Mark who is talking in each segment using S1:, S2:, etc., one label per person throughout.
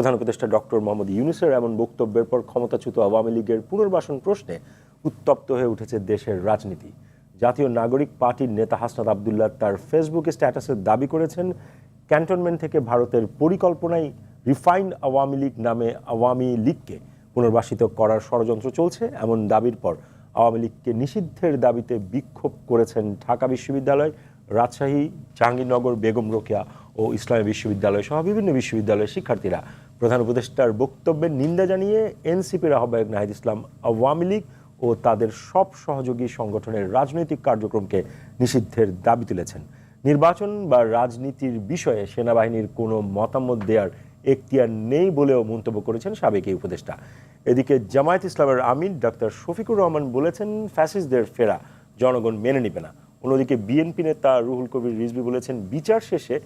S1: প্রধান উপদেষ্টা ডক্টর মোহাম্মদ ইউনুসের এমন বক্তব্যের পর ক্ষমতাচ্যুত আওয়ামী লীগের পুনর্বাসন প্রশ্নে উত্তপ্ত হয়ে উঠেছে দেশের রাজনীতি। জাতীয় নাগরিক পার্টির নেতা হাসনাত আবদুল্লাহ তার ফেসবুকে স্ট্যাটাসে দাবি করেছেন, ক্যান্টনমেন্ট থেকে ভারতের পরিকল্পনায় রিফাইন্ড আওয়ামী লীগ নামে আওয়ামী লীগকে পুনর্বাসিত করার ষড়যন্ত্র চলছে। এমন দাবির পর আওয়ামী লীগকে নিষিদ্ধের দাবিতে বিক্ষোভ করেছেন ঢাকা বিশ্ববিদ্যালয়, রাজশাহী, জাহাঙ্গীরনগর, বেগম রোকেয়া ও ইসলামী বিশ্ববিদ্যালয় সহ বিভিন্ন বিশ্ববিদ্যালয়ের শিক্ষার্থীরা। প্রধান উপদেষ্টার বক্তব্যের নিন্দা জানিয়ে এনসিপির আহ্বায়ক নাহিদ ইসলাম আওয়ামী লীগ ও তাদের সব সহযোগী সংগঠনের রাজনৈতিক কার্যক্রমকে নিষিদ্ধের দাবি তুলেছেন। নির্বাচন বা রাজনীতির বিষয়ে সেনাবাহিনীর কোনো মতামত দেওয়ার এখতিয়ার নেই বলেও মন্তব্য করেছেন সাবেক এই উপদেষ্টা। এদিকে জামায়াত ইসলামের আমির ডাক্তার শফিকুর রহমান বলেছেন, ফ্যাসিস্টদের ফেরা জনগণ মেনে নিবে না। অন্যদিকে বিএনপি নেতা রুহুল কবির রিজভি বলেছেন, বিচার শেষে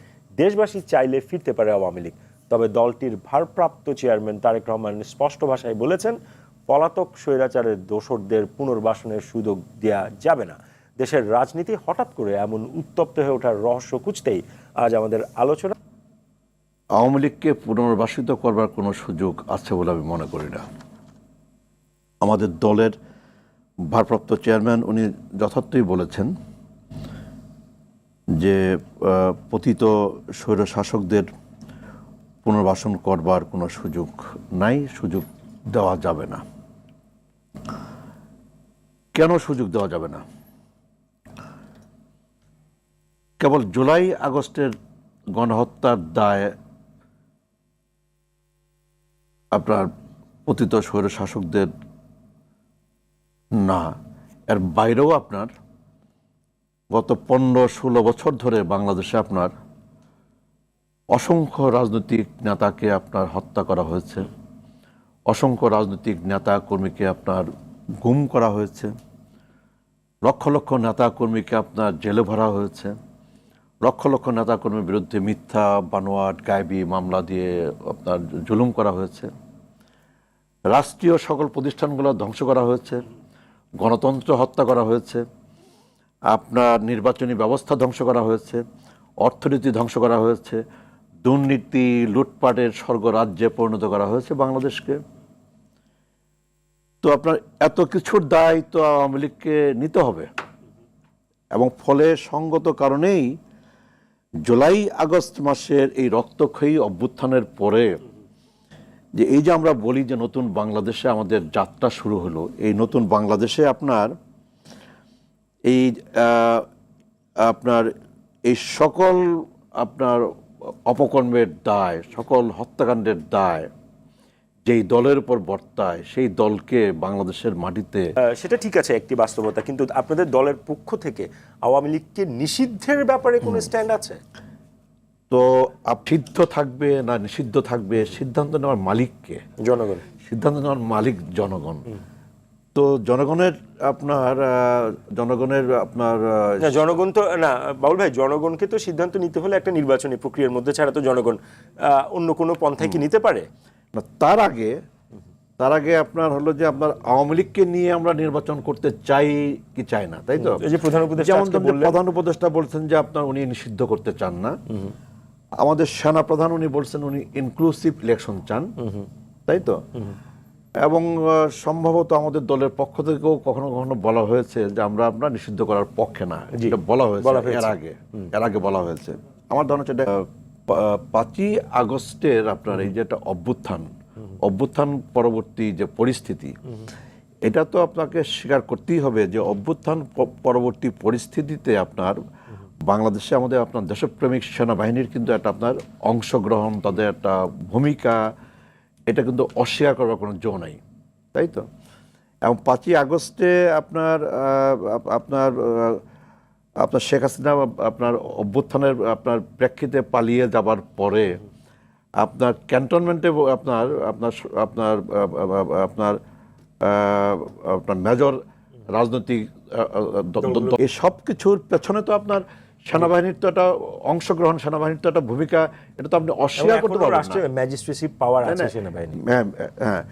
S1: দেশবাসী চাইলে ফিরতে পারে আওয়ামী লীগ। তবে দলটির ভারপ্রাপ্ত চেয়ারম্যান তারেক রহমান স্পষ্ট ভাষায় বলেছেন, পলাতক স্বৈরাচারের দোসরদের পুনর্বাসনের সুযোগ দেয়া যাবে না। দেশের রাজনীতি হঠাৎ করে এমন উত্তপ্ত হয়ে ওঠার রহস্য খুঁজতেই আজ আমাদের আলোচনা
S2: আওয়ামী লীগকে পুনর্বাসিত করবার কোনো সুযোগ আছে বলে আমি মনে করি না। আমাদের দলের ভারপ্রাপ্ত চেয়ারম্যান উনি যথার্থই বলেছেন যে পতিত স্বৈর শাসকদের পুনর্বাসন করবার কোনো সুযোগ নাই, সুযোগ দেওয়া যাবে না। কেন সুযোগ দেওয়া যাবে না? কেবল জুলাই আগস্টের গণহত্যার দায় আপনার পতিত স্বৈর শাসকদের না, এর বাইরেও আপনার গত পনেরো ষোলো বছর ধরে বাংলাদেশে আপনার অসংখ্য রাজনৈতিক নেতাকে আপনার হত্যা করা হয়েছে। অসংখ্য রাজনৈতিক নেতা কর্মীকে আপনার গুম করা হয়েছে। লক্ষ লক্ষ নেতা কর্মীকে আপনার জেলে ভরা হয়েছে। লক্ষ লক্ষ নেতা কর্মীর বিরুদ্ধে মিথ্যা, বানোয়াট, গায়েবী মামলা দিয়ে আপনার জুলুম করা হয়েছে। রাষ্ট্রীয় সকল প্রতিষ্ঠানগুলো ধ্বংস করা হয়েছে। গণতন্ত্র হত্যা করা হয়েছে। আপনার নির্বাচনী ব্যবস্থা ধ্বংস করা হয়েছে। অর্থনীতি ধ্বংস করা হয়েছে। দুর্নীতি লুটপাটের স্বর্গরাজ্যে পরিণত করা হয়েছে বাংলাদেশকে। তো আপনার এত কিছুর দায় তো আওয়ামী লীগকে নিতে হবে। এবং ফলে সঙ্গত কারণেই জুলাই আগস্ট মাসের এই রক্তক্ষয়ী অভ্যুত্থানের পরে যে এই যে আমরা বলি যে নতুন বাংলাদেশে আমাদের যাত্রা শুরু হলো, এই নতুন বাংলাদেশে আপনার এই আপনার এই সকল আপনার অপকর্মের দায় সকল হত্যাকাণ্ডের দায় যেই দলের উপর বর্তায় সেই দলকে বাংলাদেশের মাটিতে
S1: সেটা ঠিক আছে একটি বাস্তবতা কিন্তু আপনাদের দলের পক্ষ থেকে আওয়ামী লীগকে নিষিদ্ধের ব্যাপারে কোনো স্ট্যান্ড আছে?
S2: তো সিদ্ধ থাকবে না নিষিদ্ধ থাকবে সিদ্ধান্ত নেওয়ার মালিককে?
S1: জনগণ।
S2: সিদ্ধান্ত নেওয়ার মালিক জনগণ। তো জনগণের আপনার জনগণের আপনার
S1: জনগণ তো না বাবুল ভাই জনগণকে তো সিদ্ধান্ত নিতে হলে একটা নির্বাচনী প্রক্রিয়ার মধ্যে ছাড়া তো জনগণ অন্য কোনো পন্থায় কি নিতে পারে?
S2: না, তার আগে তার আগে আপনার হলো যে আপনার আওয়ামী লীগকে নিয়ে আমরা নির্বাচন করতে চাই কি চাই না তাই তো?
S1: এই যে প্রধান উপদেষ্টা
S2: যেমন। প্রধান উপদেষ্টা বলছেন যে আপনার উনি নিষিদ্ধ করতে চান না। আমাদের সেনা প্রধান উনি বলছেন উনি ইনক্লুসিভ ইলেকশন চান। তাই তো? এবং সম্ভবত আমাদের দলের পক্ষ থেকেও কখনো কখনো বলা হয়েছে যে আমরা আমরা নিষিদ্ধ করার পক্ষে না। এটা বলা হয়েছে এর আগে। এর আগে বলা হয়েছে। আমার ধারণা হচ্ছে এটা, পাঁচই আগস্টের আপনার এই যে একটা অভ্যুত্থান অভ্যুত্থান পরবর্তী যে পরিস্থিতি এটা তো আপনাকে স্বীকার করতেই হবে যে অভ্যুত্থান পরবর্তী পরিস্থিতিতে আপনার বাংলাদেশে আমাদের আপনার দেশপ্রেমিক সেনাবাহিনীর কিন্তু একটা আপনার অংশগ্রহণ তাদের একটা ভূমিকা এটা কিন্তু অস্বীকার করার কোনো জো নাই তাই তো? এবং পাঁচই আগস্টে আপনার আপনার আপনার শেখ হাসিনা আপনার অভ্যুত্থানের আপনার প্রেক্ষিতে পালিয়ে যাবার পরে আপনার ক্যান্টনমেন্টে আপনার আপনার আপনার আপনার আপনার মেজর রাজনৈতিক এই সব কিছুর পেছনে তো আপনার সেনাবাহিনীর তো একটা অংশগ্রহণ সেনাবাহিনীর তো একটা ভূমিকা এটা তো আপনি অস্বীকার করতে পারবেন না।
S1: রাষ্ট্রের ম্যাজিস্ট্রেসি পাওয়ার আছে সেনাবাহিনী
S2: হ্যাঁ, হ্যাঁ।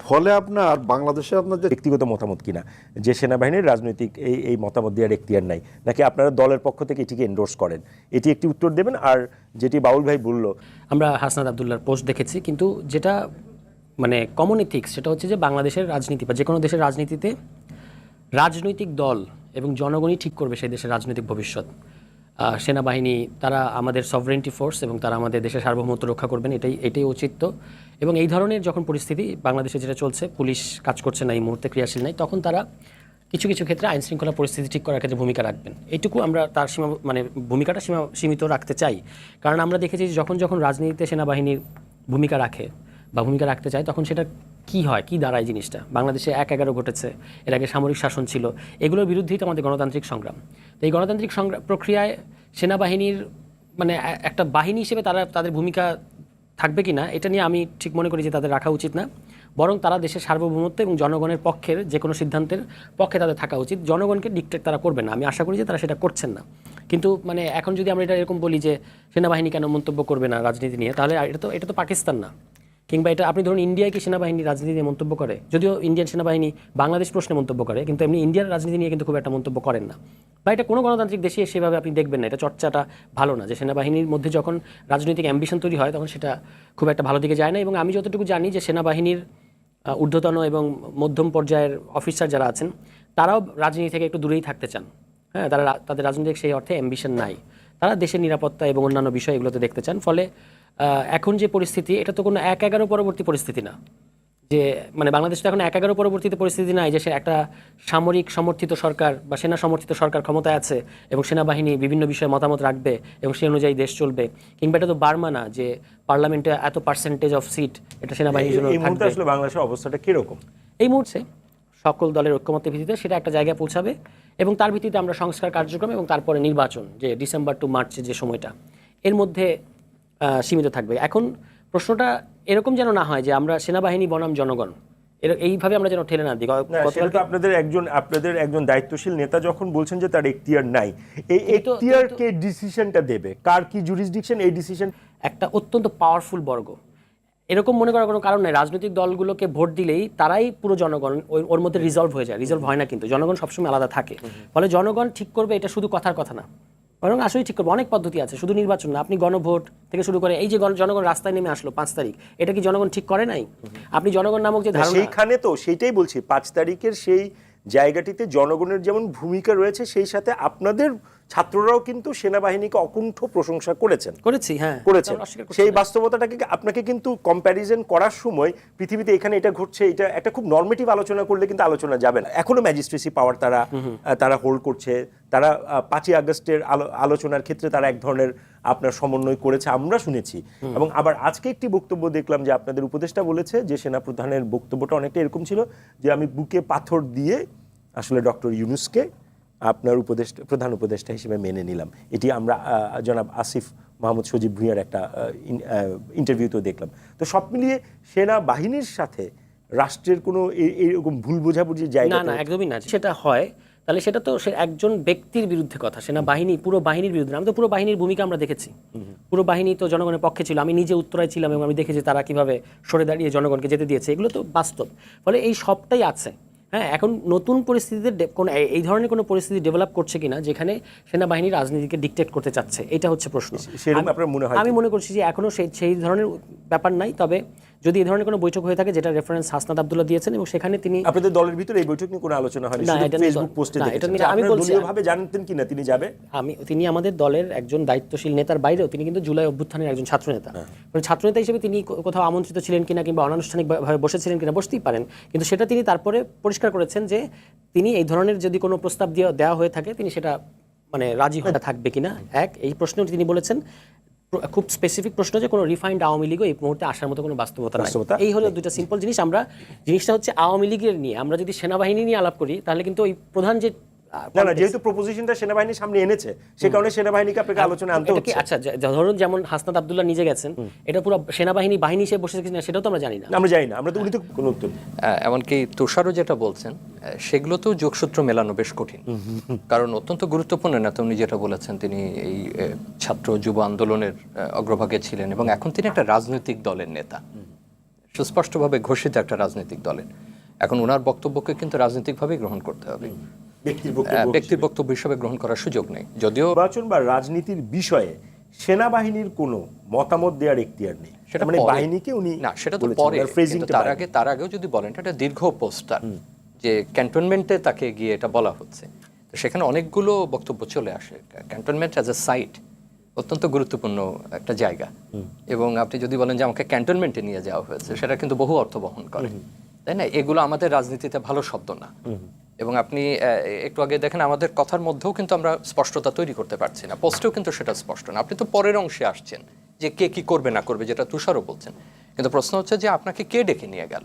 S2: ফলে আপনার বাংলাদেশে আপনার যে
S1: ব্যক্তিগত মতামত কিনা? যে সেনাবাহিনীর রাজনৈতিক এই এই মতামত দেওয়ার এখতিয়ার নাই নাকি আপনারা দলের পক্ষ থেকে এটিকে এন্ডোর্স করেন? এটি একটি উত্তর দেবেন আর যেটি বাউল ভাই বলল
S3: আমরা হাসনাত আবদুল্লার পোস্ট দেখেছি কিন্তু যেটা মানে কমন ইথিক্স সেটা হচ্ছে যে বাংলাদেশের রাজনীতি বা যে কোনো দেশের রাজনীতিতে রাজনৈতিক দল এবং জনগণই ঠিক করবে সেই দেশের রাজনৈতিক ভবিষ্যৎ। সেনাবাহিনী, তারা আমাদের সভরেন্টি ফোর্স এবং তারা আমাদের দেশের সার্বভৌমত্ব রক্ষা করবেন, এটাই এটাই উচিত এবং এই ধরনের যখন পরিস্থিতি বাংলাদেশে যেটা চলছে, পুলিশ কাজ করছে না, এই মুহূর্তে ক্রিয়াশীল নাই, তখন তারা কিছু কিছু ক্ষেত্রে আইন শৃঙ্খলা পরিস্থিতি ঠিক করার ক্ষেত্রে ভূমিকা রাখবেন। এইটুকু আমরা তার সীমা মানে ভূমিকাটা সীমা, সীমিত রাখতে চাই। কারণ আমরা দেখেছি যখন যখন রাজনীতিতে সেনাবাহিনীর ভূমিকা রাখে বা ভূমিকা রাখতে চায়, তখন সেটা কি হয়, কি দাঁড়ায় জিনিসটা? বাংলাদেশে এক এগারো ঘটেছে, এর আগে সামরিক শাসন ছিল, এগুলোর বিরুদ্ধেই তো আমাদের গণতান্ত্রিক সংগ্রাম। তো এই গণতান্ত্রিক সংগ্রাম প্রক্রিয়ায় সেনাবাহিনীর মানে একটা বাহিনী হিসেবে তারা, তাদের ভূমিকা থাকবে কি না, এটা নিয়ে আমি ঠিক মনে করি যে তাদের রাখা উচিত না। বরং তারা দেশের সার্বভৌমত্ব এবং জনগণের পক্ষের যে কোনো সিদ্ধান্তের পক্ষে তাদের থাকা উচিত। জনগণকে ডিকটেট তারা করবে না, আমি আশা করি যে তারা সেটা করছেন না। কিন্তু মানে এখন যদি আমরা এটা এরকম বলি যে, সেনাবাহিনী কেন মন্তব্য করবে না রাজনীতি নিয়ে, তাহলে এটা তো এটা তো পাকিস্তান না। কিংবা এটা আপনি ধরুন ইন্ডিয়ায় কি সেনাবাহিনী রাজনীতি নিয়ে মন্তব্য করে? যদিও ইন্ডিয়ান সেনাবাহিনী বাংলাদেশ প্রশ্নে মন্তব্য করে, কিন্তু এমনি ইন্ডিয়ার রাজনীতি নিয়ে কিন্তু খুব একটা মন্তব্য করেন না। বা এটা কোনো গণতান্ত্রিক দেশে সেভাবে আপনি দেখবেন না, এটা চর্চাটা ভালো না। যে সেনাবাহিনীর মধ্যে যখন রাজনৈতিক অ্যাম্বিশন তৈরি হয়, তখন সেটা খুব একটা ভালো দিকে যায় না। এবং আমি যতটুকু জানি যে সেনাবাহিনীর ঊর্ধ্বতন এবং মধ্যম পর্যায়ের অফিসার যারা আছেন, তারাও রাজনীতি থেকে একটু দূরেই থাকতে চান। হ্যাঁ তারা তাদের রাজনৈতিক সেই অর্থে অ্যাম্বিশন নাই। তারা দেশের নিরাপত্তা এবং অন্যান্য বিষয় এগুলোতে দেখতে চান। ফলে এখন যে পরিস্থিতি এটা তো কোনো এক এগারো পরবর্তী পরিস্থিতি না। যে মানে বাংলাদেশ তো এখন এক এগারো পরবর্তীতে পরিস্থিতি নাই যে সে একটা সামরিক সমর্থিত সরকার বা সেনা সমর্থিত সরকার ক্ষমতায় আছে এবং সেনাবাহিনী বিভিন্ন বিষয়ে মতামত রাখবে এবং সেই অনুযায়ী দেশ চলবে। কিংবা এটা তো বার্মা না যে পার্লামেন্টে এত পার্সেন্টেজ অফ সিট এটা সেনাবাহিনীর জন্য
S1: এই মুহূর্তে আসলে বাংলাদেশের অবস্থাটা কীরকম?
S3: এই মুহূর্তে সকল দলের ঐক্যমত্যের ভিত্তিতে সেটা একটা জায়গায় পৌঁছাবে এবং তার ভিত্তিতে আমরা সংস্কার কার্যক্রম এবং তারপরে নির্বাচন যে ডিসেম্বর টু মার্চের যে সময়টা। এর মধ্যে সীমিত থাকবে। এখন প্রশ্নটা এরকম যেন না হয় যে আমরা সেনাবাহিনী বনাম জনগণ। এইভাবে আমরা যেন ঠেলে না দিই।
S1: আপনাদের একজন আপনাদের একজন দায়িত্বশীল নেতা যখন বলছেন যে তার এখতিয়ার নাই এই এখতিয়ার কে ডিসিশনটা দেবে? কার কি জুরিসডিকশন এই ডিসিশন
S3: একটা অত্যন্ত পাওয়ারফুল বর্গ। এরকম মনে করার কোনো কারণ নেই। রাজনৈতিক দলগুলোকে ভোট দিলেই তারাই পুরো জনগণ ওর মধ্যে রিজলভ হয়ে যায়। রিজলভ হয় না কিন্তু। জনগণ সবসময় আলাদা থাকে। ফলে জনগণ ঠিক করবে এটা শুধু কথার কথা না। বরং আসলেই ঠিক করব। অনেক পদ্ধতি আছে শুধু নির্বাচন না আপনি গণভোট থেকে শুরু করে এই যে গণ- জনগণ রাস্তায় নেমে আসলো পাঁচ তারিখ এটা কি জনগণ ঠিক করে নাই? আপনি জনগণ নামক যে ধারণা
S1: সেইখানে তো সেইটাই বলছি পাঁচ তারিখের সেই জায়গাটিতে জনগণের যেমন ভূমিকা রয়েছে সেই সাথে আপনাদের ছাত্ররাও কিন্তু সেনাবাহিনীকে অকুণ্ঠ প্রশংসা করেছেন।
S3: করেছি হ্যাঁ।
S1: করেছেন। সেই বাস্তবতাটাকে আপনাকে কিন্তু কম্প্যারিজন করার সময় পৃথিবীতে এখানে এটা ঘটছে এটা একটা খুব নর্মেটিভ আলোচনা করলে কিন্তু আলোচনা যাবে না। এখনও ম্যাজিস্ট্রেসি পাওয়ার তারা তারা হোল্ড করছে। তারা পাঁচই আগস্টের আলো- আলোচনার ক্ষেত্রে তারা এক ধরনের আপনার সমন্বয় করেছে আমরা শুনেছি। এবং আবার আজকে একটি বক্তব্য দেখলাম যে আপনাদের উপদেষ্টা বলেছে যে সেনাপ্রধানের বক্তব্যটা অনেকটা এরকম ছিল যে আমি বুকে পাথর দিয়ে আসলে ডক্টর ইউনুসকে আপনার উপদেষ্টা প্রধান উপদেষ্টা হিসেবে মেনে নিলাম। এটি আমরা জনাব আসিফ মাহমুদ সজীব ভুঁইয়ার একটা ইন্টারভিউতেও দেখলাম। তো সব মিলিয়ে সেনাবাহিনীর সাথে রাষ্ট্রের কোনো এরকম ভুল বোঝাবুঝির জায়গা
S3: না না একদমই না। সেটা হয়। তাহলে সেটা তো সে একজন ব্যক্তির বিরুদ্ধে কথা। সেনা বাহিনী পুরো বাহিনীর বিরুদ্ধে না। আমি তো পুরো বাহিনীর ভূমিকা আমরা দেখেছি। পুরো বাহিনী তো জনগণের পক্ষে ছিল। আমি নিজে উত্তরায় ছিলাম এবং আমি দেখেছি তারা কীভাবে সরে দাঁড়িয়ে জনগণকে যেতে দিয়েছে। এগুলো তো বাস্তব। ফলে এই সবটাই আছে। হ্যাঁ এখন নতুন পরিস্থিতিতে কোন এই- ধরনের কোনো পরিস্থিতি ডেভেলপ করছে কিনা যেখানে সেনাবাহিনী রাজনীতিকে ডিকটেট করতে চাচ্ছে এটা হচ্ছে প্রশ্ন। আমি-
S1: মনে হয়
S3: আমি মনে করছি যে এখনও সেই সেই ধরনের ব্যাপার নাই তবে যদি এই ধরনের কোনো বৈঠক হয়ে থাকে যেটা রেফারেন্স হাসনাত আব্দুল্লাহ দিয়েছেন এবং সেখানে তিনি
S1: আপনাদের দলের ভিতরে এই বৈঠক নিয়ে কোনো আলোচনা হয়নি
S3: না, এটা
S1: ফেসবুক পোস্টে দেখেছেন।
S3: নিয়ে আমি বলছি-
S1: দলীয়ভাবে জানতেন কিনা তিনি যাবে?
S3: আমি তিনি আমাদের দলের একজন দায়িত্বশীল নেতার বাইরেও তিনি কিন্তু জুলাই অভ্যুত্থানের একজন ছাত্র নেতা মানে ছাত্রনেতা হিসেবে তিনি কোথাও আমন্ত্রিত ছিলেন কিনা কিংবা অনানুষ্ঠানিকভাবে বসেছিলেন কিনা বসতেই পারেন। কিন্তু সেটা তিনি তারপরে পরিষ্কার করেছেন যে তিনি এই ধরনের যদি কোনো প্রস্তাব দিয়ে দেওয়া হয়ে থাকে তিনি সেটা মানে রাজি হয়ে থাকবে কিনা? এক এই প্রশ্নেও তিনি বলেছেন। খুব স্পেসিফিক প্রশ্ন যে কোনো রিফাইন্ড আওয়ামী লীগও এই মুহূর্তে আসার মতো কোনো বাস্তবতা
S1: বাস্তবতা
S3: এই হলো দুটো সিম্পল জিনিস। আমরা জিনিসটা হচ্ছে আওয়ামী লীগের নিয়ে আমরা যদি সেনাবাহিনী নিয়ে আলাপ করি তাহলে কিন্তু ওই প্রধান যে
S1: না না যেহেতু প্রপোজিশনটা সেনাবাহিনীর সামনে এনেছে সে কারণে সেনাবাহিনীকে আপনাকে আলোচনা আনতে হচ্ছে।
S3: আচ্ছা ধরুন যেমন হাসনাত আব্দুল্লাহ নিজে গেছেন এটা পুরো সেনাবাহিনী বাহিনী হিসেবে বসে কিনা সেটাও তো আমরা জানি না।
S1: আমরা জানি না আমরা তো উনি তো কোনো উত্তর
S4: এমনকি তুষারও যেটা বলছেন আহ, সেগুলোতেও যোগসূত্র মেলানো বেশ কঠিন। কারণ অত্যন্ত গুরুত্বপূর্ণ নেতা উনি যেটা বলেছেন তিনি এই ছাত্র যুব আন্দোলনের অগ্রভাগে ছিলেন এবং এখন তিনি একটা রাজনৈতিক দলের নেতা। সুস্পষ্টভাবে ঘোষিত একটা রাজনৈতিক দলের। এখন ওনার বক্তব্যকে কিন্তু রাজনৈতিকভাবেই গ্রহণ করতে হবে।
S1: ব্যক্তির বক্তব্য
S4: হিসেবে। গ্রহণ করার সুযোগ নেই। যদিও
S1: নির্বাচন বা রাজনীতির বিষয়ে সেনাবাহিনীর কোনো মতামত দেওয়ার এখতিয়ার নেই।
S4: সেটা
S1: মানে বাহিনীকে উনি
S4: না সেটা তো পরে
S1: টা
S4: তার আগে তার আগেও যদি বলেন এটা দীর্ঘ পোস্টার যে ক্যান্টনমেন্টে তাকে গিয়ে এটা বলা হচ্ছে। তো সেখানে অনেকগুলো বক্তব্য চলে আসে। ক্যান্টনমেন্ট অ্যাজ এ সাইট অত্যন্ত গুরুত্বপূর্ণ একটা জায়গা। এবং আপনি যদি বলেন যে আমাকে ক্যান্টনমেন্টে নিয়ে যাওয়া হয়েছে সেটা কিন্তু বহু অর্থ বহন করে। তাই না? এগুলো আমাদের রাজনীতিতে ভালো শব্দ না। এবং আপনি একটু আগে দেখেন আমাদের কথার মধ্যেও কিন্তু আমরা স্পষ্টতা তৈরি করতে পারছি না, পোস্টেও কিন্তু সেটা স্পষ্ট না। আপনি তো পরের অংশে আসছেন যে কে কি করবে না করবে, যেটা তুষারও বলছেন। কিন্তু প্রশ্ন হচ্ছে যে আপনাকে কে ডেকে নিয়ে গেল?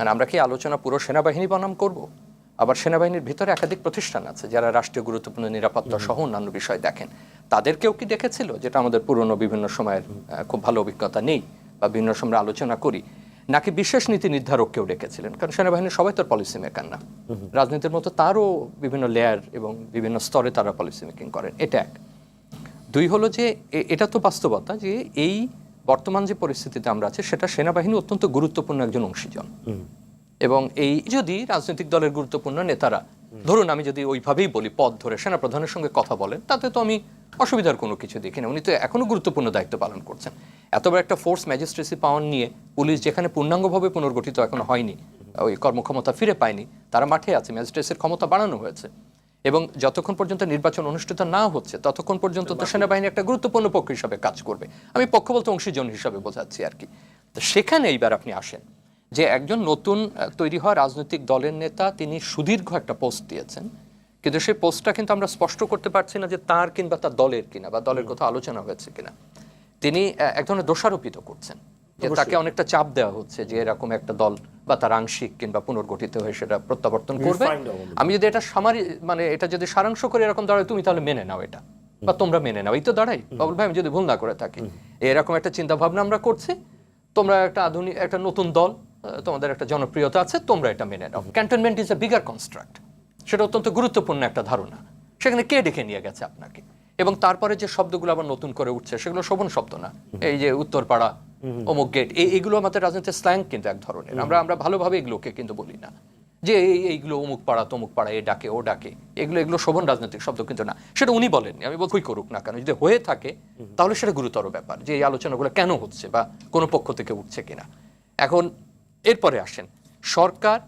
S4: আর আমরা কি আলোচনা পুরো সেনাবাহিনী বনাম করব? আবার সেনাবাহিনীর ভিতরে একাধিক প্রতিষ্ঠান আছে যারা রাষ্ট্রীয় গুরুত্বপূর্ণ নিরাপত্তা সহ অন্যান্য বিষয় দেখেন। তাদেরকেও কি দেখেছিল? যেটা আমাদের পুরনো বিভিন্ন সময়ের খুব ভালো অভিজ্ঞতা নেই বা বিভিন্ন সময় আলোচনা করি। নাকি বিশেষ নীতি নির্ধারককেও ডেকেছিলেন কারণ সেনাবাহিনীর সবাই তো পলিসি মেকার না। রাজনীতির মতো তারও বিভিন্ন লেয়ার এবং বিভিন্ন স্তরে তারা পলিসি মেকিং করেন। এটা এক। দুই হলো যে এটা তো বাস্তবতা যে এই বর্তমান যে পরিস্থিতিতে আমরা আছি সেটা সেনাবাহিনী অত্যন্ত গুরুত্বপূর্ণ একজন অংশীজন। এবং এই যদি রাজনৈতিক দলের গুরুত্বপূর্ণ নেতারা ধরুন আমি যদি ওইভাবেই বলি পদ ধরে সেনাপ্রধানের সঙ্গে কথা বলেন তাতে তো আমি অসুবিধার কোনো কিছু দেখি না উনি তো এখনও গুরুত্বপূর্ণ দায়িত্ব পালন করছেন। এত বড় একটা ফোর্স ম্যাজিস্ট্রেসি পাওয়ার নিয়ে পুলিশ যেখানে পূর্ণাঙ্গভাবে পুনর্গঠিত এখনও হয়নি, ওই কর্মক্ষমতা ফিরে পায়নি, তারা মাঠে আছে ম্যাজিস্ট্রেসির ক্ষমতা বাড়ানো হয়েছে। এবং যতক্ষণ পর্যন্ত নির্বাচন অনুষ্ঠিত না হচ্ছে, ততক্ষণ পর্যন্ত তো সেনাবাহিনী একটা গুরুত্বপূর্ণ পক্ষ হিসাবে কাজ করবে। আমি পক্ষ বলতে অংশীজন হিসাবে বোঝাচ্ছি আর কি। তো সেখানে এইবার আপনি আসেন যে একজন নতুন তৈরি হওয়া রাজনৈতিক দলের নেতা, তিনি সুদীর্ঘ একটা পোস্ট দিয়েছেন। কিন্তু সেই পোস্টটা কিন্তু আমরা স্পষ্ট করতে পারছি না যে তার কিংবা তার দলের কিনা বা দলের কথা আলোচনা হয়েছে কিনা। তিনি এক ধরনের দোষারোপিত করছেন যে তাকে অনেকটা চাপ দেওয়া হচ্ছে যে এরকম একটা দল বা তার আংশিক কিংবা পুনর্গঠিত হয়ে সেটা প্রত্যাবর্তন করবে। আমি যদি এটা সামারি মানে এটা যদি সারাংশ করে এরকম দাঁড়ায় তুমি তাহলে মেনে নাও এটা। বা তোমরা মেনে নাও। এই তো দাঁড়াই। বাবুল ভাই আমি যদি ভুল না করে থাকি। এরকম একটা চিন্তা ভাবনা আমরা করছি। তোমরা একটা আধুনিক একটা নতুন দল তোমাদের একটা জনপ্রিয়তা আছে তোমরা এটা মেনে নাও। Cantonment is a bigger construct সেটা অত্যন্ত গুরুত্বপূর্ণ একটা ধারণা। সেখানে কে ডেকে নিয়ে গেছে আপনাকে? এবং তারপরে যে শব্দগুলো আবার নতুন করে উঠছে সেগুলো শোভন শব্দ না। এই যে উত্তরপাড়া অমুক গেট এই এইগুলো আমাদের রাজনীতির স্ল্যাং কিন্তু এক ধরনের। আমরা আমরা ভালোভাবে এগুলোকে কিন্তু বলি না। যে এই এইগুলো অমুক পাড়া তমুক পাড়া এ ডাকে ও ডাকে এগুলো এগুলো শোভন রাজনৈতিক শব্দ কিন্তু না। সেটা উনি বলেননি। আমি বলছি করুক না কেন যদি হয়ে থাকে তাহলে সেটা গুরুতর ব্যাপার যে এই আলোচনাগুলো কেন হচ্ছে বা কোনো পক্ষ থেকে উঠছে কিনা। এখন এরপরে আসেন। সরকার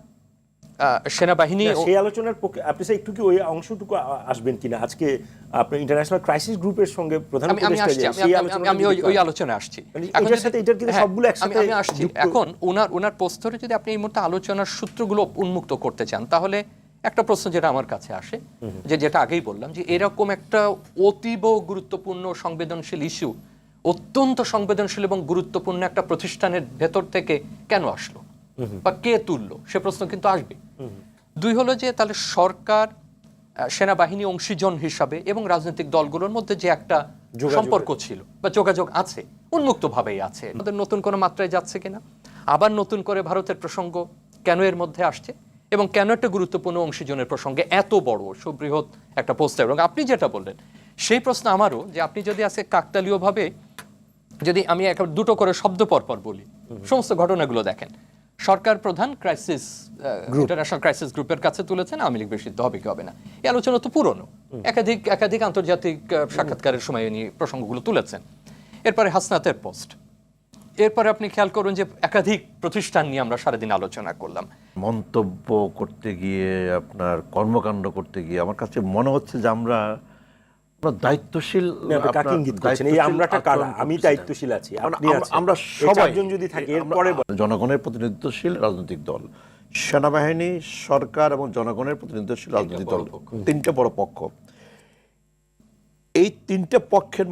S4: সেনাবাহিনী
S1: সেই আলোচনার আপনি একটু কি ওই অংশটুকু আসবেন কিনা? আজকে আপনার ইন্টারন্যাশনাল ক্রাইসিস গ্রুপের সঙ্গে প্রধান
S4: আমি আসছি ওই
S1: মানে
S4: এখন
S1: এটার সাথে এটার কিন্তু সবগুলো একসাথে
S4: আমি আসছি। এখন ওনার ওনার ধরে যদি আপনি এই মুহূর্তে আলোচনার সূত্রগুলো উন্মুক্ত করতে চান তাহলে একটা প্রশ্ন যেটা আমার কাছে আসে যে যেটা আগেই বললাম যে এরকম একটা অতীব গুরুত্বপূর্ণ সংবেদনশীল ইস্যু অত্যন্ত সংবেদনশীল এবং গুরুত্বপূর্ণ একটা প্রতিষ্ঠানের ভেতর থেকে কেন আসলো? বা কে তুললো? সে প্রশ্ন কিন্তু আসবে দুই হলো যে তাহলে সরকার সেনাবাহিনী অংশীজন হিসাবে এবং রাজনৈতিক দলগুলোর মধ্যে যে একটা সম্পর্ক ছিল বা যোগাযোগ আছে উন্মুক্তভাবেই আছে। আমাদের নতুন কোনো মাত্রায় যাচ্ছে কিনা? আবার নতুন করে ভারতের প্রসঙ্গ কেন এর মধ্যে আসছে? এবং কেন একটা গুরুত্বপূর্ণ অংশীজনের প্রসঙ্গে এত বড় সুবৃহৎ একটা পোস্টার এবং আপনি যেটা বললেন সেই প্রশ্ন আমারও যে আপনি যদি আজকে কাকতালীয়ভাবে যদি আমি এক দুটো করে শব্দ পরপর বলি সমস্ত ঘটনাগুলো দেখেন সরকার প্রধান ক্রাইসিস ইন্টারন্যাশনাল ক্রাইসিস গ্রুপের কাছে তুলেছেন আওয়ামী লীগ বেশি হবে কি হবে না। এই আলোচনা তো পুরনো। একাধিক একাধিক আন্তর্জাতিক সাক্ষাৎকারের সময় উনি প্রসঙ্গগুলো তুলেছেন। এরপরে হাসনাতের পোস্ট এরপরে আপনি খেয়াল করুন যে একাধিক প্রতিষ্ঠান নিয়ে আমরা সারাদিন আলোচনা করলাম।
S2: মন্তব্য করতে গিয়ে আপনার কর্মকাণ্ড করতে গিয়ে আমার কাছে মনে হচ্ছে যে আমরা আমরা দায়িত্বশীল
S1: কাকে ইঙ্গিত করছেন? এই আমরাটা কারা? আমি দায়িত্বশীল আছি,
S2: আমরা- সবাই
S1: যদি থাকে, এরপরে
S2: জনগণের প্রতিনিধিত্বশীল রাজনৈতিক দল সেনাবাহিনী সরকার এবং জনগণের প্রতিনিধিত্বশীল রাজনৈতিক দল তিনটে বড় পক্ষ। এই তিনটে পক্ষের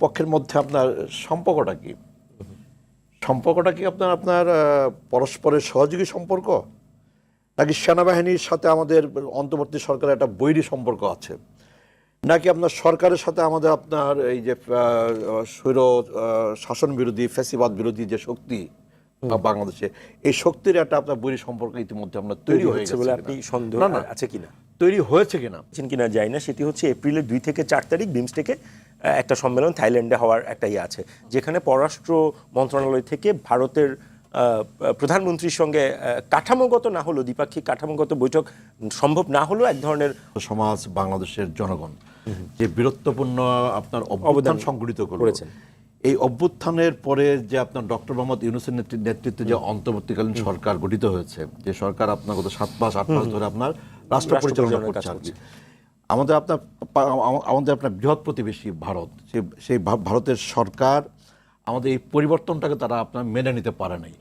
S2: পক্ষের মধ্যে আপনার সম্পর্কটা কি? সম্পর্কটা কি আপনার আপনার আহ, পরস্পরের সহযোগী সম্পর্ক? নাকি সেনাবাহিনীর সাথে আমাদের অন্তর্বর্তী সরকারের একটা বৈরী সম্পর্ক আছে? নাকি আপনার সরকারের সাথে আমাদের আপনার এই যে স্বৈর শাসন বিরোধী ফ্যাসিবাদ বিরোধী যে শক্তি বাংলাদেশে এই শক্তির একটা আপনার বৈরী সম্পর্ক ইতিমধ্যে আপনার তৈরি হয়ে গেছে
S1: বলে? আপনি সন্দেহ আছে কিনা?
S2: তৈরি হয়েছে কিনা?
S1: কিনা যায় না সেটি হচ্ছে এপ্রিলের দুই থেকে চার তারিখ বিমস্টেকে একটা সম্মেলন থাইল্যান্ডে হওয়ার একটা ইয়ে আছে যেখানে পররাষ্ট্র মন্ত্রণালয় থেকে ভারতের আহ, প্রধানমন্ত্রীর সঙ্গে কাঠামোগত না হলেও দ্বিপাক্ষিক কাঠামোগত বৈঠক সম্ভব না হলেও এক ধরনের
S2: সমাজ বাংলাদেশের জনগণ। যে বীরত্বপূর্ণ আপনার অবদান সংগঠিত
S1: করেছেন।
S2: এই অভ্যুত্থানের পরে যে আপনার ডক্টর মোহাম্মদ ইউনুসের নেতৃত্বে যে অন্তর্বর্তীকালীন সরকার গঠিত হয়েছে যে সরকার আপনার গত সাত মাস আট মাস ধরে আপনার রাষ্ট্র পরিচালনা করছে আমাদের আপনার আমাদের আপনার বৃহৎ প্রতিবেশী ভারত সেই ভারতের সরকার আমাদের এই পরিবর্তনটাকে তারা আপনার মেনে নিতে পারে নাই।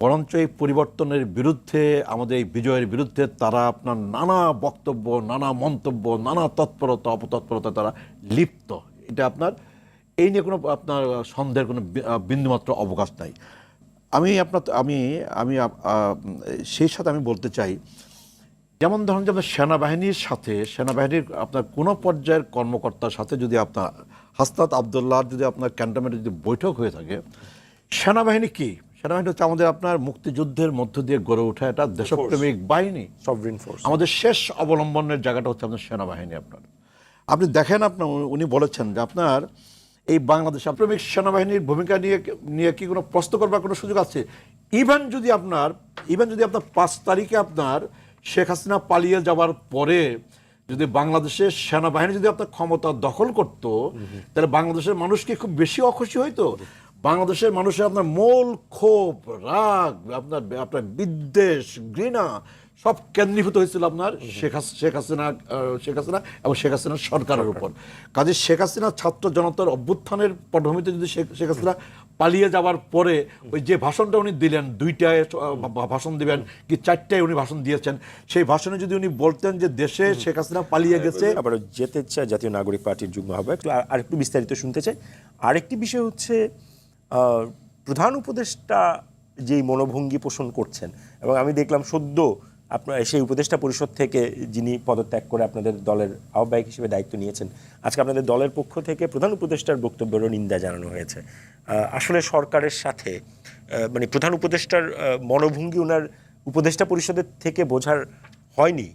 S2: বরঞ্চ এই পরিবর্তনের বিরুদ্ধে, আমাদের এই বিজয়ের বিরুদ্ধে তারা আপনার নানা বক্তব্য, নানা মন্তব্য, নানা তৎপরতা, অপতৎপরতা তারা লিপ্ত। এটা আপনার, এই নিয়ে কোনো আপনার সন্দেহের কোনো বিন্দুমাত্র অবকাশ নাই। আমি আপনার, আমি আমি সেই সাথে আমি বলতে চাই, যেমন ধরুন যে আপনার সেনাবাহিনীর সাথে, সেনাবাহিনীর আপনার কোনো পর্যায়ের কর্মকর্তার সাথে যদি আপনার হাসনাত আবদুল্লাহ যদি আপনার ক্যান্টনমেন্টে যদি বৈঠক হয়ে থাকে, সেনাবাহিনী কি? সেনাবাহিনী হচ্ছে আমাদের আপনার মুক্তিযুদ্ধের মধ্য দিয়ে গড়ে ওঠা একটা দেশপ্রেমিক বাহিনী।
S1: সভরিন ফোর্স
S2: আমাদের শেষ অবলম্বনের জায়গাটা হচ্ছে আপনার সেনাবাহিনী আপনার। আপনি দেখেন আপনার উনি বলেছেন যে আপনার এই বাংলাদেশ প্রেমিক সেনাবাহিনীর ভূমিকা নিয়ে নিয়ে কি কোনো প্রশ্ন করবার কোনো সুযোগ আছে? ইভেন যদি আপনার ইভেন যদি আপনার পাঁচ তারিখে আপনার শেখ হাসিনা পালিয়ে যাওয়ার পরে যদি বাংলাদেশের সেনাবাহিনী যদি আপনার ক্ষমতা দখল করত তাহলে বাংলাদেশের মানুষ কি খুব বেশি অখুশি হইতো? বাংলাদেশের মানুষের আপনার মূল ক্ষোভ রাগ আপনার আপনার বিদ্বেষ ঘৃণা সব কেন্দ্রীভূত হয়েছিল আপনার শেখ শেখ হাসিনা শেখ হাসিনা এবং শেখ হাসিনার সরকারের উপর। কাজে শেখ হাসিনা ছাত্র জনতার অভ্যুত্থানের পটভূমিতে যদি শেখ শেখ হাসিনা পালিয়ে যাওয়ার পরে ওই যে ভাষণটা উনি দিলেন দুইটায় ভাষণ দিবেন কি চারটায় উনি ভাষণ দিয়েছেন সেই ভাষণে যদি উনি বলতেন যে দেশে শেখ হাসিনা পালিয়ে গেছে।
S1: আবার যেতে চায় জাতীয় নাগরিক পার্টির যুগ্ম হবে আর- আরেকটু বিস্তারিত শুনতে চাই। আরেকটি বিষয় হচ্ছে প্রধান উপদেষ্টা যেই মনোভঙ্গি পোষণ করছেন এবং আমি দেখলাম সদ্য আপনার সেই উপদেষ্টা পরিষদ থেকে যিনি পদত্যাগ করে আপনাদের দলের আহ্বায়ক হিসেবে দায়িত্ব নিয়েছেন আজকে আপনাদের দলের পক্ষ থেকে প্রধান উপদেষ্টার বক্তব্যেরও নিন্দা জানানো হয়েছে। আসলে সরকারের সাথে মানে প্রধান উপদেষ্টার মনোভঙ্গি ওনার উপদেষ্টা পরিষদের থেকে বোঝার হয়নি।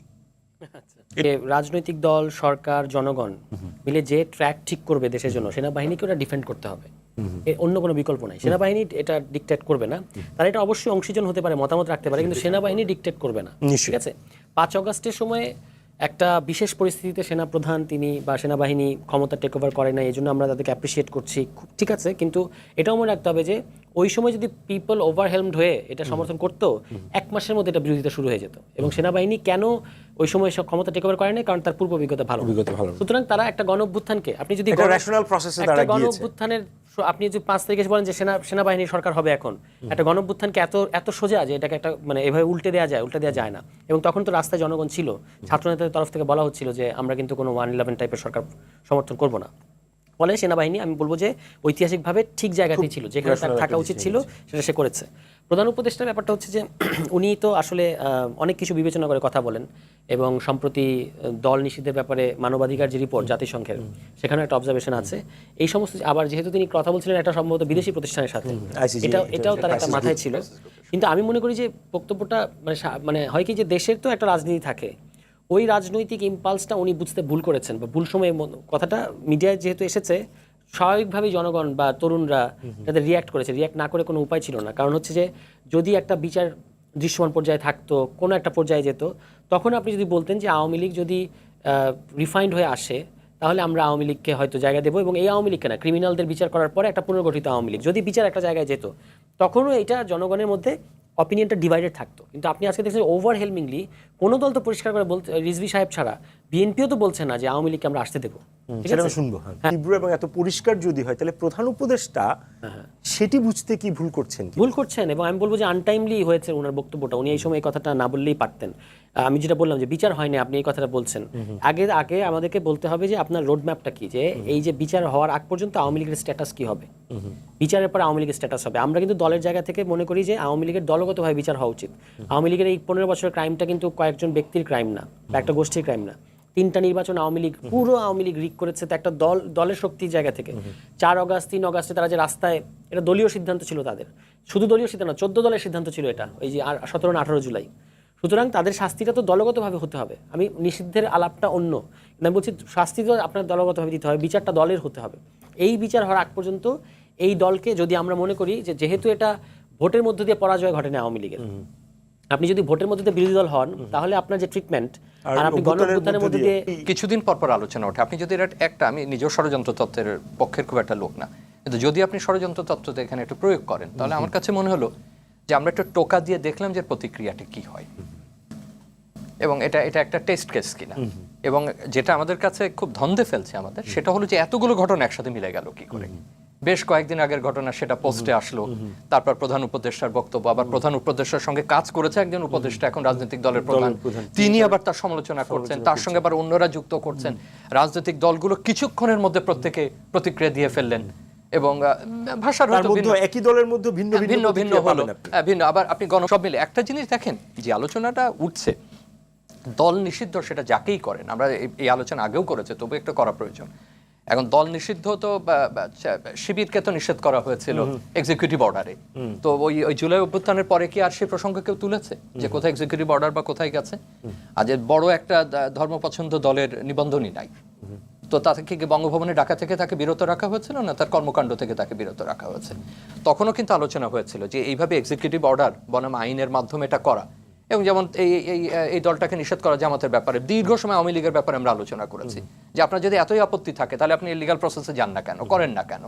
S3: যে রাজনৈতিক দল সরকার জনগণ মিলে যে ট্র্যাক ঠিক করবে দেশের জন্য সেনাবাহিনীকে ওরা ডিফেন্ড করতে হবে। অন্য কোনো বিকল্প নাই। সেনাবাহিনী এটা ডিকটেট করবে না। তারা এটা অবশ্যই অংশীজন হতে পারে মতামত রাখতে পারে কিন্তু সেনাবাহিনী ডিকটেট করবে না। ঠিক আছে? পাঁচ অগস্টের সময় একটা বিশেষ পরিস্থিতিতে সেনাপ্রধান তিনি বা সেনাবাহিনী ক্ষমতা টেক ওভার করে না এই জন্য আমরা তাদেরকে অ্যাপ্রিসিয়েট করছি। খুব ঠিক আছে কিন্তু এটাও মনে রাখতে হবে যে ওই সময় যদি পিপল ওভারহেলমড হয়ে এটা সমর্থন করতো এক মাসের মধ্যে এটা বিরোধিতা শুরু হয়ে যেত। এবং সেনাবাহিনী কেন ওই সময় সব ক্ষমতা টেক ওভার করে না কারণ তার পূর্ব অভিজ্ঞতা ভালো।
S1: অভিজ্ঞতা ভালো।
S3: সুতরাং তারা একটা গণ অভ্যুত্থানকে আপনি যদি গণ-
S1: তারা
S3: অভ্যুত্থানের আপনি যদি পাঁচ তারিখে বলেন যে সেনা সেনাবাহিনী সরকার হবে এখন একটা গণঅভ্যুত্থানকে এত এত সোজা যে এটাকে একটা মানে এভাবে উল্টে দেওয়া যায় উল্টে দেওয়া যায় না। এবং তখন তো রাস্তায় জনগণ ছিল। ছাত্রনেতাদের তরফ থেকে বলা হচ্ছিল যে আমরা কিন্তু কোনো ওয়ান ইলেভেন টাইপের সরকার সমর্থন করব না। ফলে সেনাবাহিনী আমি বলব যে ঐতিহাসিকভাবে ঠিক জায়গাতেই ছিল যেখানে তার থাকা উচিত ছিল সেটা সে করেছে। প্রধান উপদেষ্টার ব্যাপারটা হচ্ছে যে উনি তো আসলে অনেক কিছু বিবেচনা করে কথা বলেন এবং সম্প্রতি দল নিষিদ্ধের ব্যাপারে মানবাধিকার যে রিপোর্ট জাতিসংঘের সেখানে একটা অবজারভেশন আছে। এই সমস্ত আবার যেহেতু তিনি কথা বলছিলেন একটা সম্ভবত বিদেশি প্রতিষ্ঠানের সাথে।
S1: ICG,
S3: এটা এটাও তার একটা মাথায় ছিল। কিন্তু আমি মনে করি যে বক্তব্যটা মানে মানে হয় কি যে দেশের তো একটা রাজনীতি থাকে। ওই রাজনৈতিক ইম্পালসটা উনি বুঝতে ভুল করেছেন বা ভুল সময়ে কথাটা মিডিয়ায় যেহেতু এসেছে স্বাভাবিকভাবেই জনগণ বা তরুণরা তাদের রিয়াক্ট করেছে। রিয়াক্ট না করে কোনো উপায় ছিল না। কারণ হচ্ছে যে যদি একটা বিচার দৃশ্যমান পর্যায়ে থাকতো কোনো একটা পর্যায়ে যেত তখন আপনি যদি বলতেন যে আওয়ামী লীগ যদি রিফাইন্ড হয়ে আসে তাহলে আমরা আওয়ামী লীগকে হয়তো জায়গা দেবো এবং এই আওয়ামী লীগকে না ক্রিমিনালদের বিচার করার পরে একটা পুনর্গঠিত আওয়ামী লীগ। যদি বিচার একটা জায়গায় যেত তখনও এটা জনগণের মধ্যে অপিনিয়নটা ডিভাইডেড থাকতো। কিন্তু আপনি আজকে দেখছেন ওভারহেলমিংলি কোনো দল তো পরিষ্কার করে বলতে রিজভি সাহেব ছাড়া বিএনপিও তো বলছে না যে আওয়ামী লীগকে আমরা আসতে দেবো।
S1: সেটা শুনব হ্যাঁ। তীব্র এবং এত পরিষ্কার যদি হয় তাহলে প্রধান উপদেষ্টা সেটি বুঝতে কি ভুল করছেন
S3: ভুল করছেন এবং আমি বলব যে আনটাইমলি হয়েছে ওনার বক্তব্যটা। উনি এই সময় এই কথাটা না বললেই পারতেন। আমি যেটা বললাম যে বিচার হয়নি আপনি এই কথাটা বলছেন। আগে আগে আমাদেরকে বলতে হবে যে আপনার রোড ম্যাপটা কি? যে এই যে বিচার হওয়ার আগ পর্যন্ত আওয়ামী লীগের স্ট্যাটাস কি হবে? বিচারের পর আওয়ামী লীগের স্ট্যাটাস হবে। আমরা কিন্তু দলের জায়গা থেকে মনে করি যে আওয়ামী লীগের দলগতভাবে বিচার হওয়া উচিত। আওয়ামী লীগের এই পনেরো বছরের ক্রাইমটা কিন্তু কয়েকজন ব্যক্তির ক্রাইম না বা একটা গোষ্ঠীর ক্রাইম না। তিনটা নির্বাচন আওয়ামী লীগ পুরো আওয়ামী লীগ রিক করেছে তো একটা দল দলের শক্তির জায়গা থেকে। চার অগাস্ট তিন অগাস্টে তারা যে রাস্তায় এটা দলীয় সিদ্ধান্ত ছিল তাদের। শুধু দলীয় সিদ্ধান্ত না চোদ্দ দলের সিদ্ধান্ত ছিল এটা ওই যে আর সতেরো না আঠারো জুলাই। সুতরাং তাদের শাস্তিটা তো দলগতভাবে হতে হবে। আমি নিষিদ্ধের আলাপটা অন্য আমি বলছি শাস্তি তো আপনার দলগতভাবে দিতে হবে বিচারটা দলের হতে হবে। এই বিচার হওয়ার আগ পর্যন্ত এই দলকে যদি আমরা মনে করি যে যেহেতু এটা ভোটের মধ্য দিয়ে পরাজয় ঘটেনি আওয়ামী লীগের আপনি যদি ভোটের মধ্যে বিরোধী দল হন তাহলে আপনার যে ট্রিটমেন্ট
S1: আর
S3: আপনি গণ
S1: অভ্যুত্থানের
S3: অভ্যুত্থানের
S1: মধ্য দিয়ে
S4: কিছুদিন পর পর আলোচনা ওঠে। আপনি যদি এটা একটা আমি নিজেও ষড়যন্ত্র তত্ত্বের পক্ষের খুব একটা লোক না। কিন্তু যদি আপনি ষড়যন্ত্র তত্ত্বতে এখানে একটু প্রয়োগ করেন তাহলে আমার কাছে মনে হলো যে আমরা একটু টোকা দিয়ে দেখলাম যে প্রতিক্রিয়াটা কি হয়। এবং এটা এটা একটা টেস্ট কেস কিনা। এবং যেটা আমাদের কাছে খুব ধন্দে ফেলছে আমাদের সেটা হলো যে এতগুলো ঘটনা একসাথে মিলে গেল কি করে। বেশ কয়েকদিন আগের ঘটনা সেটা পোস্টে আসলো। তারপর প্রধান উপদেষ্টার বক্তব্য আবার প্রধান উপদেষ্টার সঙ্গে কাজ করেছে একজন উপদেষ্টা এখন রাজনৈতিক দলের প্রধান। তিনি আবার তার সমালোচনা করছেন তার সঙ্গে আবার অন্যরা যুক্ত করছেন। রাজনৈতিক দলগুলো কিছুক্ষণের মধ্যে প্রত্যেকে প্রতিক্রিয়া দিয়ে ফেললেন এবং ভাষার হয়তো
S1: একই দলের মধ্যে ভিন্ন
S4: ভিন্ন ভিন্ন হলো। ভিন্ন। আবার আপনি গণ সব মিলে একটা জিনিস দেখেন যে আলোচনাটা উঠছে দল নিষিদ্ধ সেটা যাকেই করেন আমরা এই আলোচনা আগেও করেছে তবু একটু করা প্রয়োজন। এখন দল নিষিদ্ধ তো শিবিরকে তো নিষেধ করা হয়েছিল এক্সিকিউটিভ অর্ডারে তো ওই ওই জুলাই অভ্যুত্থানের পরে কি আর সেই প্রসঙ্গ কেউ তুলেছে? যে কোথায় এক্সিকিউটিভ অর্ডার বা কোথায় গেছে? আজ বড় একটা দা- ধর্মপছন্দ দলের নিবন্ধনই নাই। তো তাকে কি বঙ্গভবনে ডাকা থেকে তাকে বিরত রাখা হয়েছিল না তার কর্মকাণ্ড থেকে তাকে বিরত রাখা হয়েছে? তখনও কিন্তু আলোচনা হয়েছিল যে এইভাবে এক্সিকিউটিভ অর্ডার বনাম আইনের মাধ্যমে এটা করা। এবং যেমন এই এই এই দলটাকে নিষেধ করা জামাতের ব্যাপারে দীর্ঘ সময় আওয়ামী লীগের ব্যাপারে আমরা আলোচনা করেছি। যে আপনার যদি এতই আপত্তি থাকে তাহলে আপনি লিগাল প্রসেসে যান না কেন করেন না কেন?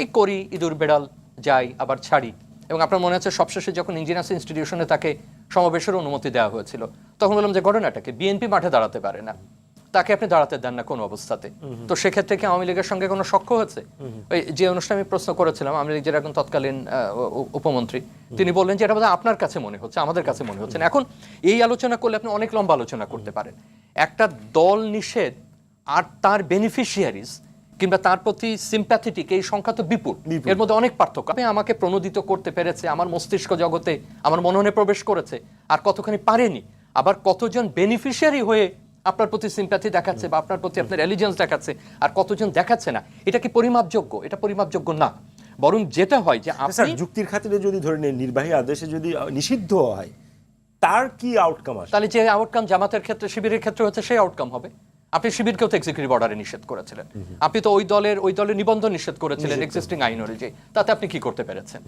S4: এই করি ইঁদুর বেড়াল যাই আবার ছাড়ি। এবং আপনার মনে আছে সবশেষে যখন ইঞ্জিনিয়ার্স ইনস্টিটিউশনে তাকে সমাবেশের অনুমতি দেওয়া হয়েছিল তখন বললাম যে ঘটনাটাকে বিএনপি মাঠে দাঁড়াতে পারে না। তাকে আপনি দাঁড়াতে দেন না কোনো অবস্থাতে। তো সেক্ষেত্রে কি আওয়ামী লীগের সঙ্গে কোনো সখ্য হচ্ছে ওই যে অনুষ্ঠানে আমি প্রশ্ন করেছিলাম আওয়ামী লীগের এখন তৎকালীন উপমন্ত্রী তিনি বললেন যে এটা বোধহয় আপনার কাছে মনে হচ্ছে আমাদের কাছে মনে হচ্ছে এখন এই আলোচনা করলে আপনি অনেক লম্বা আলোচনা করতে পারেন। একটা দল নিষেধ আর তার বেনিফিশিয়ারিজ কিংবা তার প্রতি সিম্প্যাথেটিক এই সংখ্যা তো বিপুল। এর মধ্যে অনেক পার্থক্য। আপনি আমাকে প্রণোদিত করতে পেরেছে আমার মস্তিষ্ক জগতে আমার মননে প্রবেশ করেছে আর কতখানি পারেনি আবার কতজন বেনিফিশিয়ারি হয়ে আপনার প্রতি সিম্প্যাথি দেখাচ্ছে বা আপনার প্রতি আপনার এলিজেন্স দেখাচ্ছে আর কতজন দেখাচ্ছে না এটা কি পরিমাপযোগ্য? এটা পরিমাপযোগ্য না। বরং যেটা হয় যে
S1: স্যার
S4: আপনি
S1: যুক্তির খাতিরে যদি ধরে নেন নির্বাহী আদেশে যদি নিষিদ্ধ হয় তার কি আউটকাম আসে
S4: তাহলে যে আউটকাম জামাতের ক্ষেত্রে শিবিরের ক্ষেত্রে হচ্ছে সেই আউটকাম হবে। আপনি শিবিরকেও তো এক্সিকিউটিভ অর্ডারে নিষেধ করেছিলেন। আপনি তো ওই দলের ওই দলের নিবন্ধন নিষেধ করেছিলেন এক্সিস্টিং আইন অনুযায়ী। তাতে আপনি কি করতে পেরেছেন?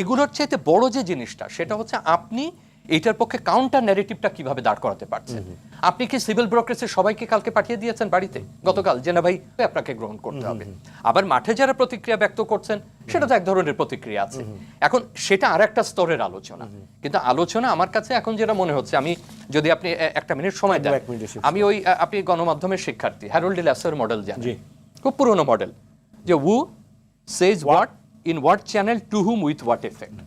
S4: এগুলোর চাইতে বড় যে জিনিসটা সেটা হচ্ছে আপনি এটার পক্ষে কাউন্টার ন্যারেটিভটা কীভাবে দাঁড় করাতে পারছেন আপনি কি সিভিল ব্রোক্রেসি সবাইকে কালকে পাঠিয়ে দিয়েছেন বাড়িতে? গতকাল। যে না ভাই আপনাকে গ্রহণ করতে হবে। আবার মাঠে যারা প্রতিক্রিয়া ব্যক্ত করছেন সেটা তো এক ধরনের প্রতিক্রিয়া আছে। এখন সেটা আর একটা স্তরের আলোচনা। কিন্তু আলোচনা আমার কাছে এখন যেটা মনে হচ্ছে আমি যদি আপনি একটা মিনিট সময় দেন। আমি ওই আপনি গণমাধ্যমের শিক্ষার্থী হ্যারোল্ড ল্যাসের মডেল জানেন। খুব পুরনো মডেল যে we says what in what channel to whom with what effect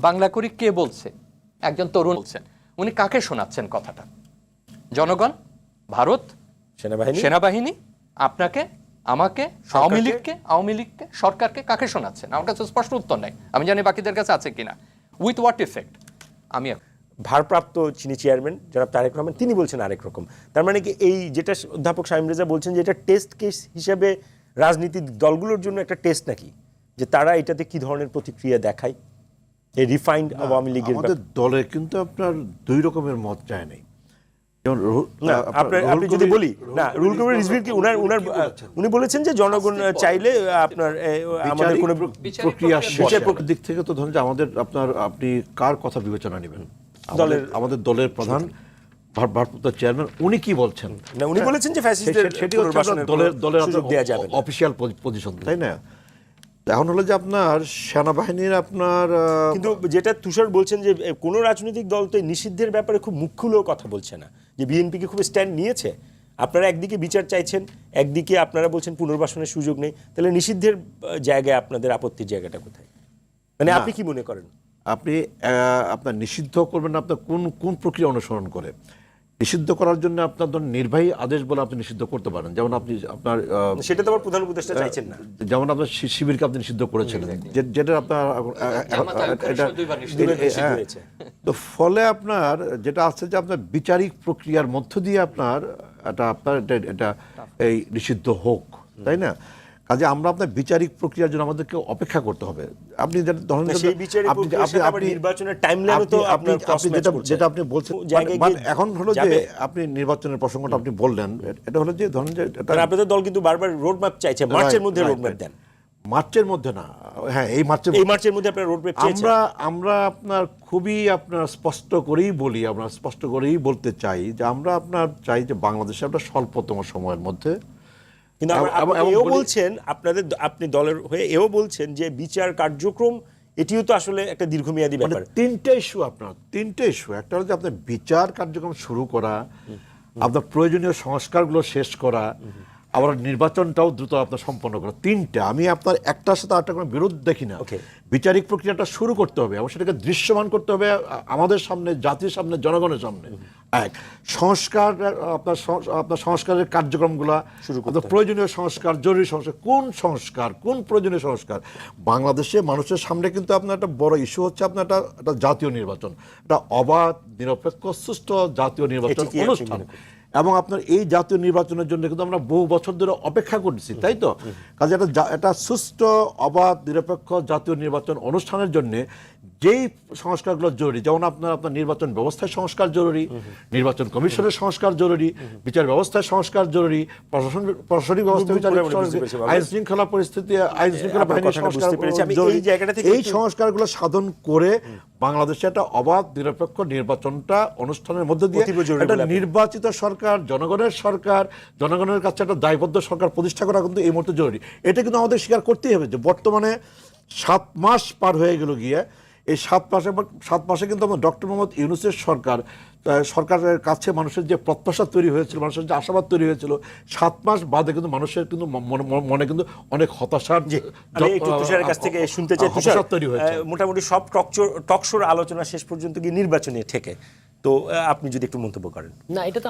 S4: Bangla করি কে বলছে? একজন তরুণ বলছেন উনি কাকে শোনাচ্ছেন কথাটা? জনগণ ভারত
S1: সেনাবাহিনী?
S4: সেনাবাহিনী আপনাকে আমাকে আওয়ামী লীগকে আওয়ামী লীগকে সরকারকে কাকে শোনাচ্ছেন? আমার কাছে স্পষ্ট উত্তর নাই। আমি জানি বাকিদের কাছে আছে কিনা। উইথ হোয়াট ইফেক্ট আমি
S1: ভারপ্রাপ্ত চিনি চেয়ারম্যান যারা তারেক রহমান তিনি বলছেন আরেক রকম। তার মানে কি এই যেটা অধ্যাপক শামীম রেজা বলছেন যে এটা টেস্ট কেস হিসেবে রাজনীতির দলগুলোর জন্য একটা টেস্ট নাকি? যে তারা এটাতে কি ধরনের প্রতিক্রিয়া দেখায়? এই রিফাইন্ড আওয়ামী লীগের
S2: আমাদের দলে কিন্তু আপনার দুই রকমের মত চায় নাই।
S1: আপনি যদি বলি না রুল কবির রিজভির কি উনার উনার উনি বলেছেন যে জনগণ চাইলে আপনার আমাদের কোনো
S2: প্রক্রিয়া শেষের দিক থেকে তো ধরুন যে আমাদের আপনার আপনি কার কথা বিবেচনা নেবেন?
S1: দলের-
S2: দলের আমাদের দলের প্রধান ভার- ভারপ্রাপ্ত চেয়ারম্যান উনি কি বলছেন?
S1: না উনি বলেছেন যে ফ্যাসিস্টদের
S2: সেটি দলের দলের। অফিসিয়াল পজিশন তাই না? এখন হলো যে আপনার সেনাবাহিনীর আপনার
S1: কিন্তু যেটা তুষার বলছেন যে কোনো রাজনৈতিক দল তো নিষিদ্ধের ব্যাপারে খুব মুখ খুলেও কথা বলছে না। যে বিএনপি কি খুব স্ট্যান্ড নিয়েছে? আপনারা একদিকে বিচার চাইছেন একদিকে আপনারা বলছেন পুনর্বাসনের সুযোগ নেই। তাহলে নিষিদ্ধের জায়গায় আপনাদের আপত্তির জায়গাটা কোথায়? মানে আপনি কি মনে করেন?
S2: আপনি আপনার নিষিদ্ধ করবেন না আপনার কোন কোন প্রক্রিয়া অনুসরণ করে? নিষিদ্ধ করার জন্য আপনার ধরুন নির্বাহী আদেশ বলে আপনি নিষিদ্ধ করতে পারেন। যেমন আপনি আপনার
S1: সেটা তো আবার প্রধান উপদেষ্টা চাইছেন না।
S2: যেমন আপনার শিবিরকে আপনি নিষিদ্ধ করেছিলেন। যেটা আপনার। তো ফলে আপনার যেটা আছে যে আপনার বিচারিক প্রক্রিয়ার মধ্য দিয়ে আপনার এটা আপনার এটা এই নিষিদ্ধ হোক তাই না? কাজে আমরা আপনার বিচারিক প্রক্রিয়ার জন্য আমাদেরকে অপেক্ষা করতে হবে। আপনি যেটা ধরেন আপনি- যেটা বলছেন মানে- মানে এখন হলো যে আপনি নির্বাচনের প্রসঙ্গটা আপনি বললেন এটা হলো যে ধরেন যে
S1: আপনাদের দল কিন্তু বারবার রোড ম্যাপ চাইছে মার্চের মধ্যে
S2: right,
S1: রোড ম্যাপ দেন।
S2: মার্চের মধ্যে না হ্যাঁ এই মার্চের
S1: এই মার্চের মধ্যে আপনার রোড ম্যাপ
S2: আমরা আমরা আপনার খুবই আপনার স্পষ্ট করেই বলি আমরা স্পষ্ট করেই বলতে চাই যে আমরা আপনার চাই যে বাংলাদেশে একটা স্বল্পতম সময়ের মধ্যে
S1: কিন্তু এও বলছেন আপনাদের আপনি দলের হয়ে এও বলছেন যে বিচার কার্যক্রম এটিও তো আসলে একটা দীর্ঘমেয়াদী
S2: মানে
S1: ব্যাপার।
S2: তিনটে ইস্যু আপনার তিনটে ইস্যু একটা হলো যে আপনার বিচার কার্যক্রম শুরু করা আপনার প্রয়োজনীয় সংস্কারগুলো শেষ করা আবার নির্বাচনটাও দ্রুত আপনার সম্পন্ন করা। তিনটা আমি আপনার একটার সাথে আরেকটা কোনো বিরোধ দেখি না। বিচারিক প্রক্রিয়াটা শুরু করতে হবে এবং সেটাকে দৃশ্যমান করতে হবে আমাদের সামনে জাতির সামনে জনগণের সামনে। এক সংস্কার আপনার আপনার সংস্কারের কার্যক্রমগুলা
S1: শুরু করতে
S2: প্রয়োজনীয় সংস্কার জরুরি সংস্কার কোন সংস্কার কোন প্রয়োজনীয় সংস্কার? বাংলাদেশে মানুষের সামনে কিন্তু আপনার একটা বড় ইস্যু হচ্ছে আপনার একটা একটা জাতীয় নির্বাচন। একটা অবাধ নিরপেক্ষ সুষ্ঠু জাতীয় নির্বাচন অনুষ্ঠান? এবং আপনার এই জাতীয় নির্বাচনের জন্য কিন্তু আমরা বহু বছর ধরে অপেক্ষা করছি তাই তো? কাজে একটা একটা সুষ্ঠু অবাধ নিরপেক্ষ জাতীয় নির্বাচন অনুষ্ঠানের জন্য যেই সংস্কারগুলো জরুরি যেমন আপনার আপনার নির্বাচন ব্যবস্থায় সংস্কার জরুরি নির্বাচন কমিশনের সংস্কার জরুরি বিচার ব্যবস্থায় সংস্কার জরুরি প্রশাসন প্রশাসনিক ব্যবস্থা। আইন শৃঙ্খলা পরিস্থিতি আইন শৃঙ্খলা বাহিনীর সংস্কার।
S1: এই
S2: সংস্কারগুলো সাধন করে বাংলাদেশে একটা অবাধ নিরপেক্ষ নির্বাচনটা অনুষ্ঠানের মধ্যে দিয়ে একটা নির্বাচিত সরকার জনগণের সরকার জনগণের কাছে একটা দায়বদ্ধ সরকার প্রতিষ্ঠা করা কিন্তু এই মুহূর্তে জরুরি। এটা কিন্তু আমাদের স্বীকার করতেই হবে যে বর্তমানে সাত মাস পার হয়ে গেল গিয়ে এই সাত মাসে সাত মাসে কিন্তু আমার ডক্টর মোহাম্মদ ইউনুসের সরকার সরকারের কাছে মানুষের যে প্রত্যাশা তৈরি হয়েছিল মানুষের যে আশাবাদ তৈরি হয়েছিল সাত মাস বাদে কিন্তু মানুষের কিন্তু মনে- কিন্তু অনেক হতাশার
S1: আমি একটু তুষারের কাছ থেকে শুনতে চাই। তুষার
S2: তৈরি হয়েছে।
S1: মোটামুটি সব টকচোর টকশোর আলোচনা শেষ পর্যন্ত গিয়ে নির্বাচনে ঠেকে। তো আপনি যদি একটু মন্তব্য করেন।
S3: না এটা তো